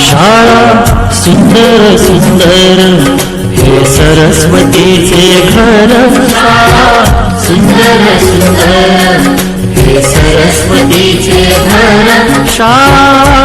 शाळा सुंदर सुंदर हे सरस्वतीचे घर शाळा सुंदर सुंदर हे सरस्वतीचे घर शाळा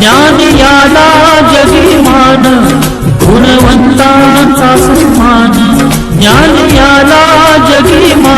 ज्ञानयाला जगिमान गुणवंता चमान ज्ञानयाला जगिमान